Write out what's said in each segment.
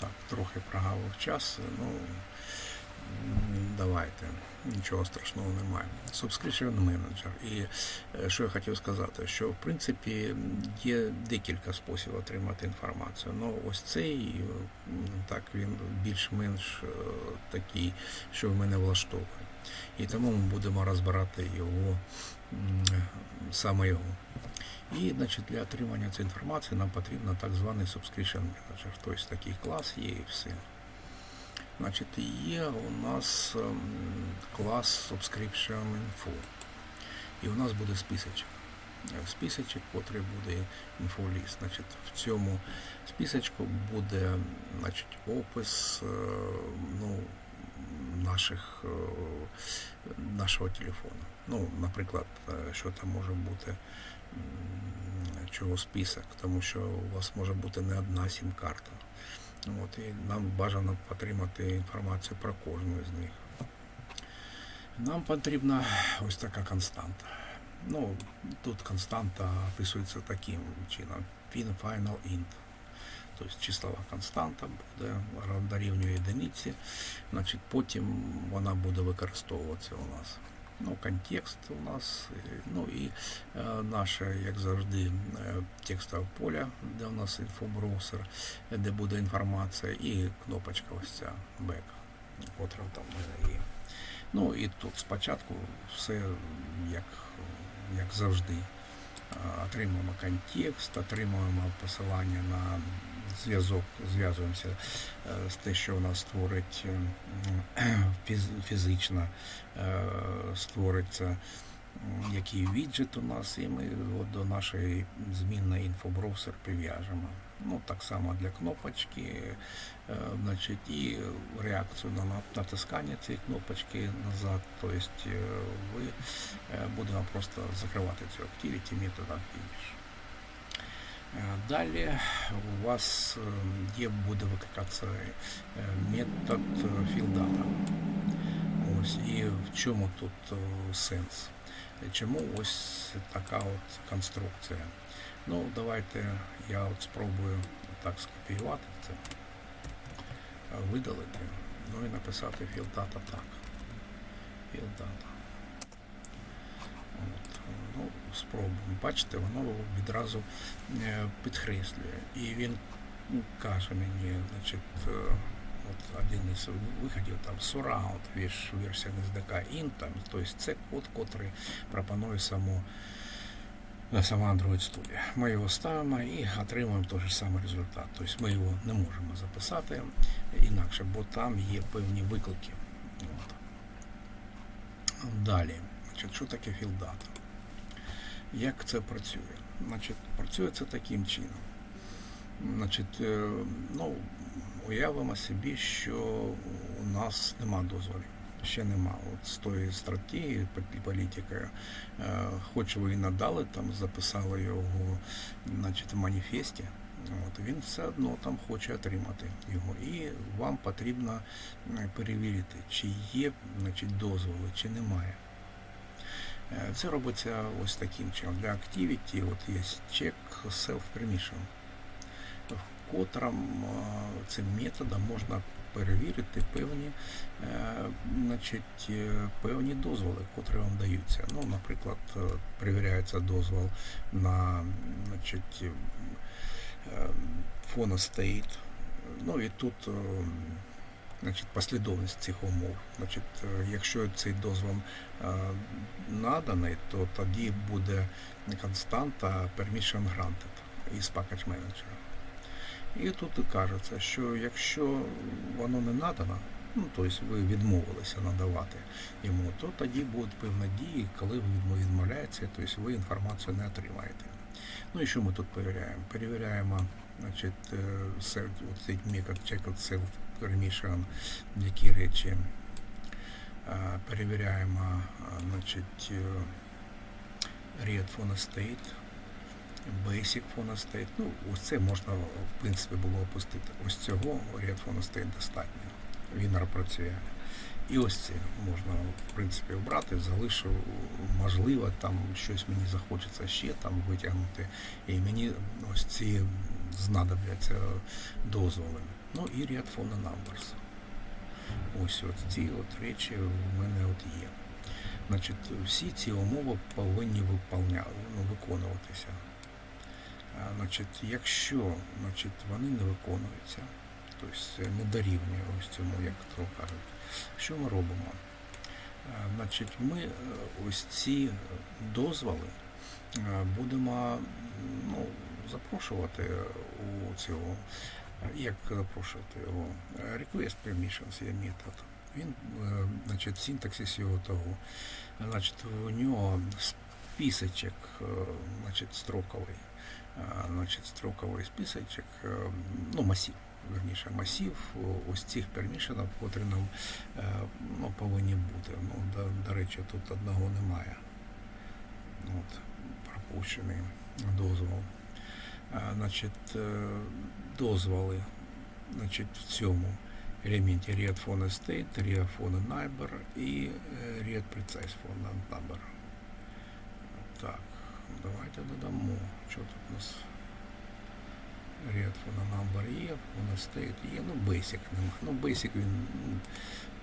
Так, трохи прогавив час. Ну, давайте. Нічого страшного немає. Subscription Manager. І е, що я хотів сказати, що в принципі є декілька способів отримати інформацію. Ну ось цей так він більш-менш е, такий, що в мене влаштовує. І тому ми будемо розбирати його саме його. І значить, для отримання цієї інформації нам потрібен так званий Subscription Manager. Тобто такий клас є і все. Значить, є у нас ем, клас Subscription Info. І у нас буде списочок. Е, Списочок, котрий буде інфоліст. Значить, в цьому списочку буде значить, опис е, ну, наших, е, нашого телефону. Ну, наприклад, е, що там може бути чого список, тому що у вас може бути не одна сім-карта. От, і нам бажано отримати інформацію про кожну з них. Нам потрібна ось така константа. Ну, тут константа описується таким чином. Fin final int. Тобто числова константа буде дорівнює одиниці, значить потім вона буде використовуватися у нас. Ну, контекст у нас, е, ну і е, наше, як завжди, е, текстове поле, де у нас інфобраузер, де буде інформація, і кнопочка ось ця back, котра там мене є. Ну і тут спочатку все як, як завжди. Е, Отримуємо контекст, отримуємо посилання на зв'язок, зв'язуємося е, з те, що нас створить е, фізично е, створиться який віджит у нас, і ми от до нашої змінної інфобраузер прив'яжемо. Ну, так само для кнопочки, е, значить, і реакцію на на- натискання цієї кнопочки назад. Тобто е, будемо просто закривати цю activity методом finish. Е, Далі у вас е, є буде викликатися е, метод е, fieldData. Ось і в чому тут е, сенс? Чому ось така от конструкція? Ну, давайте я от спробую так скопіювати це, е, видалити, ну і написати fieldData так. fieldData. От, ну, спробуємо. Бачите, воно відразу е, підкреслює. І він ну, каже мені, значить, е, от один із виходів там surround версія SDK int, там, тобто це код, котрий пропонує саму сама Android Studio. Ми його ставимо і отримуємо той же самий результат. Тобто ми його не можемо записати інакше, бо там є певні виклики. От. Далі, значить, що таке філдата? Як це працює? Значить, працює це таким чином. Значить, е, ну, уявимо собі, що у нас нема дозволів. Ще нема. От з тої стратегії пол- політики, е, хоч ви і надали, там записали його значить, в маніфесті, от, він все одно там хоче отримати його. І вам потрібно е, перевірити, чи є значить, дозволи, чи немає. Е, Це робиться ось таким чином. Для Activity от є check self permission, в котрому е, цим методом можна перевірити певні, е, значить, певні дозволи, котрі вам даються. Ну, наприклад, перевіряється дозвол на значить, е, фоностейт. Ну і тут значить, послідовність цих умов. Значить, е, якщо цей дозвол е, наданий, то тоді буде константа permission granted із package manager. І тут і кажеться, що якщо воно не надано, ну тобто ви відмовилися надавати йому, то тоді будуть певні дії, коли ви відмовляєтеся, тобто ви інформацію не отримаєте. Ну і що ми тут перевіряємо? Перевіряємо, значить, е, метод check self permission, які речі перевіряємо, значить, е, read phone state, basic phone state. Ну, ось це можна, в принципі, було опустити. Ось цього read phone state достатньо. Він працює. І ось це можна, в принципі, обрати, залишу, можливо, там щось мені захочеться ще там витягнути. І мені ось ці знадобляться дозволи. Ну і ряд phone numbers. Ось от ці от речі в мене от є. Значить, всі ці умови повинні ну, виконуватися. Значить, якщо значить, вони не виконуються, тобто не дорівнює ось цьому, як то кажуть, що ми робимо? Значить, ми е, ось ці дозволи будемо ну, запрошувати у цього, е, як запрошувати його, Е, request permissions є метод. Він, е, значить, синтаксис його того, значить, у нього списочок, е, значить, строковий, е, значить, строковий списочок, е, ну, масив, верніше, масив ось цих пермішенів, котрі нам е, ну, повинні бути. Ну, до, до речі, тут одного немає. От, пропущений дозвол. Е, дозволи значить, в цьому елементі read phone state, read phone number і е, read precise phone number. Так, давайте додамо, що тут у нас read phone number є, phone state є, ну basic нема. Ну basic він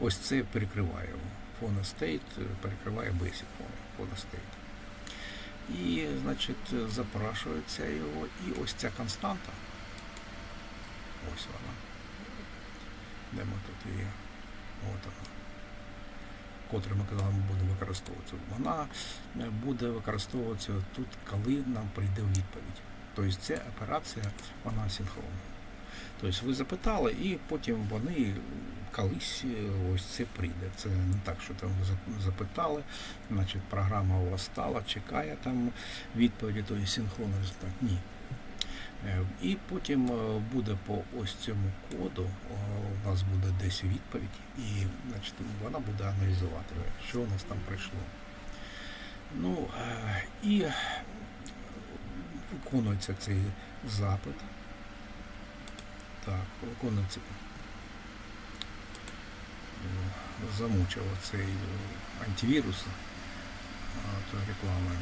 ось це перекриває його. Phone state е, перекриває basic phone, phone state. І, значить, запрашується його, і ось ця константа. Ось вона. Де ми тут її? От вона. Котру ми казали, ми будемо використовуватися. Вона е, буде використовуватися тут, коли нам прийде відповідь. Тобто ця операція, вона синхронна. Тобто ви запитали, і потім вони колись ось це прийде. Це не так, що там запитали, значить програма у вас стала, чекає там відповіді, тобто синхронний результат. Ні. Е, І потім е, буде по ось цьому коду, е, у нас буде десь відповідь, і значить, вона буде аналізувати, що у нас там прийшло. Ну і виконується цей запит. Так, виконується. Е, Замучив цей е, антивірус рекламою.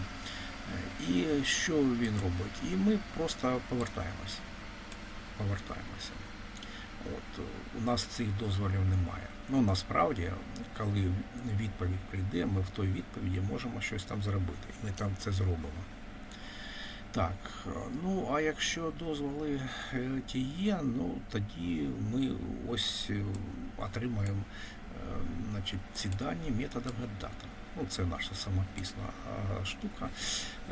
Е, І що він робить? І ми просто повертаємося. Повертаємося. От, е, у нас цих дозволів немає. Ну насправді, коли відповідь прийде, ми в той відповіді можемо щось там зробити. І ми там це зробимо. Так, е, ну а якщо дозволи е, ті є, ну тоді ми ось е, отримаємо значить, ці дані методом getData. Ну, це наша самописна штука,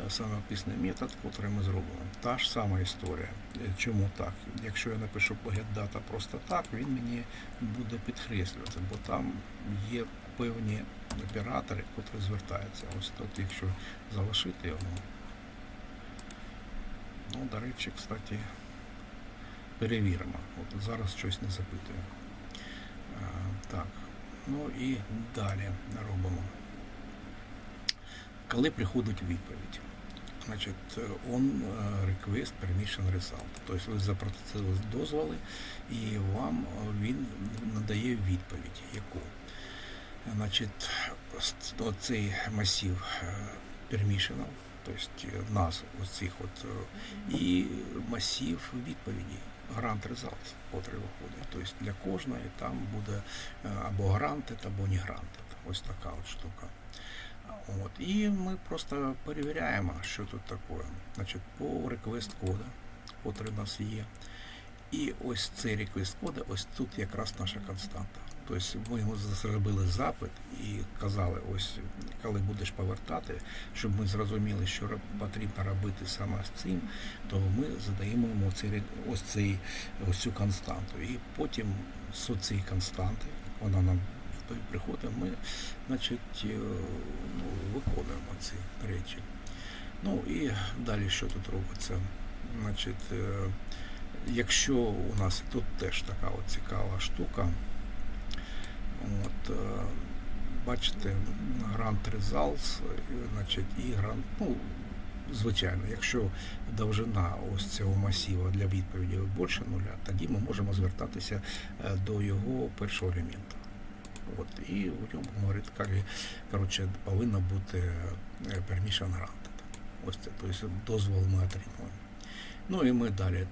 самописний метод, який ми зробимо. Та ж сама історія. Чому так? Якщо я напишу getData просто так, він мені буде підкреслювати, бо там є певні оператори, які звертаються. Ось тут, якщо залишити його. Ну, до речі, кстати, перевіримо. От зараз щось не запитує. А, так, ну і далі робимо. Коли приходить відповідь, значить, on е, request permission result. Тобто ви запросили дозволи і вам е, він надає відповідь, яку. Значить, оцей масив е, пермішенів, тобто назв оцих от, е, і масив відповідей, грант results, котрий виходить. Тобто для кожної там буде е, або гранти, або не гранти. Ось така от штука. От. І ми просто перевіряємо, що тут таке. Значить, по request коду, котрий у нас є. І ось цей кода, ось тут якраз наша константа. Тобто ми йому зробили запит і казали, ось коли будеш повертати, щоб ми зрозуміли, що потрібно робити саме з цим, то ми задаємо йому цей, ось, цей, ось цю константу. І потім з цієї константи, вона нам приходить, ми значить, е, ну, виконуємо ці речі. Ну і далі що тут робиться? Значить, е, якщо у нас тут теж така от цікава штука, от, е, бачите, грант е, значить, і грант, ну, звичайно, якщо довжина ось цього масива для відповіді більше нуля, тоді ми можемо звертатися е, до його першого елемента. От, і у ньому говорить, коротше, повинно бути е, permission granted. Ось це, тобто дозвол ми отримуємо. Ну і ми далі